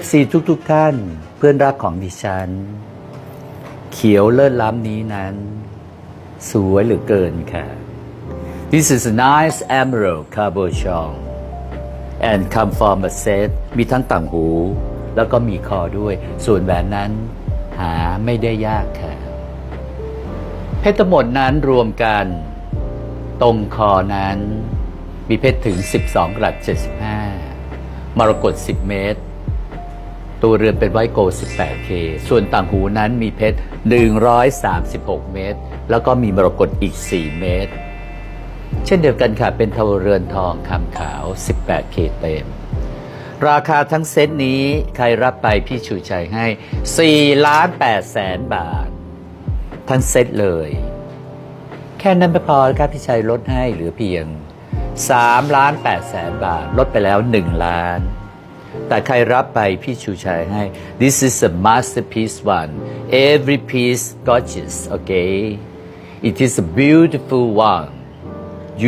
FC ทุกๆทท่านเพื่อนรักของดิฉัน เขียวเลิศล้ำนี้นั้น สวยเหลือเกินค่ะ This is a nice emerald cabochon and come from a set มีทั้งต่างหู แล้วก็มีคอด้วย ส่วนแหวนนั้นหาไม่ได้ยากค่ะ เพชรทั้งหมดนั้นรวมกัน ตรงคอนั้น มีเพชรถึง 12กรัต75 มรกต 10 เมตร ตัวเรือนเป็นไวโกล 18K ส่วนต่างหูนั้นมีเพชร 136 เมตร แล้วก็มีมรกตอีก 4 เมตร เช่นเดียวกันค่ะ เป็นทวเรือนทองคำขาว 18K เต็ม ราคาทั้งเซตนี้ใครรับไปพี่ชูชัยให้ 4 ล้าน8แสนบาท ทั้งเซตเลย แค่นั้นไม่พอครับพี่ชัยลดให้เหลือเพียง3ล้าน8แสนบาท ลดไปแล้ว 1 ล้าน แต่ใครรับไปพี่ชูชัยให้ this is a masterpiece one every piece gorgeous okay it is a beautiful one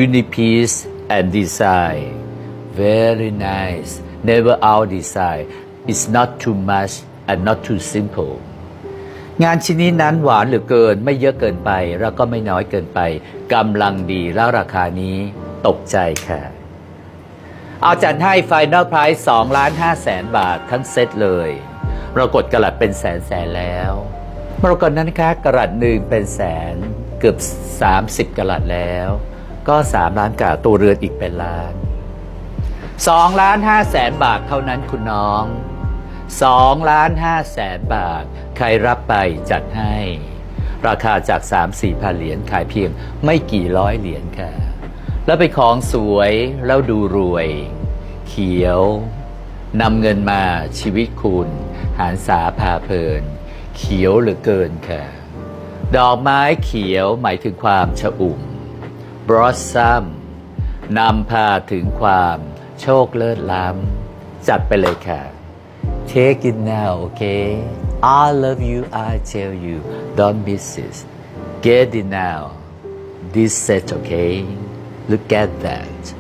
unique piece and design very nice never out design it's not too much and not too simple งานชิ้นนี้นั้นหวานเหลือเกิน ไม่เยอะเกินไป แล้วก็ไม่น้อยเกินไปกำลังดีแล้วราคานี้ตกใจค่ะ เอาจัดให้ Final Price 2ล้าน5แสนบาททั้งเซตเลยมรกตกระลัดเป็นแสนแสนแล้วมรกตนั้นคะกระลัดหนึ่งเป็นแสนเกือบ 30กระลัดแล้ว ก็ 3 ล้านกาตัวเรือนอีกเป็นล้าน2ล้าน5แสนบาทเท่านั้นคุณน้อง2ล้าน5แสนบาท ใครรับไปจัดให้ ราคาจาก 3-4พันเหรียญขายเพียงไม่กี่ร้อยเหรียญค่ะ แล้วเป็นของสวยแล้วดูรวย เขียวนำเงินมาชีวิตคุณ หารสาพาเพลิน เขียวเหลือเกินค่ะ ดอกไม้เขียวหมายถึงความชอุ่ม blossom นำพาถึงความโชคเลิศล้ำจัดไปเลยค่ะ Take it now okay I love you I tell you don't miss it get it now this set okay look at that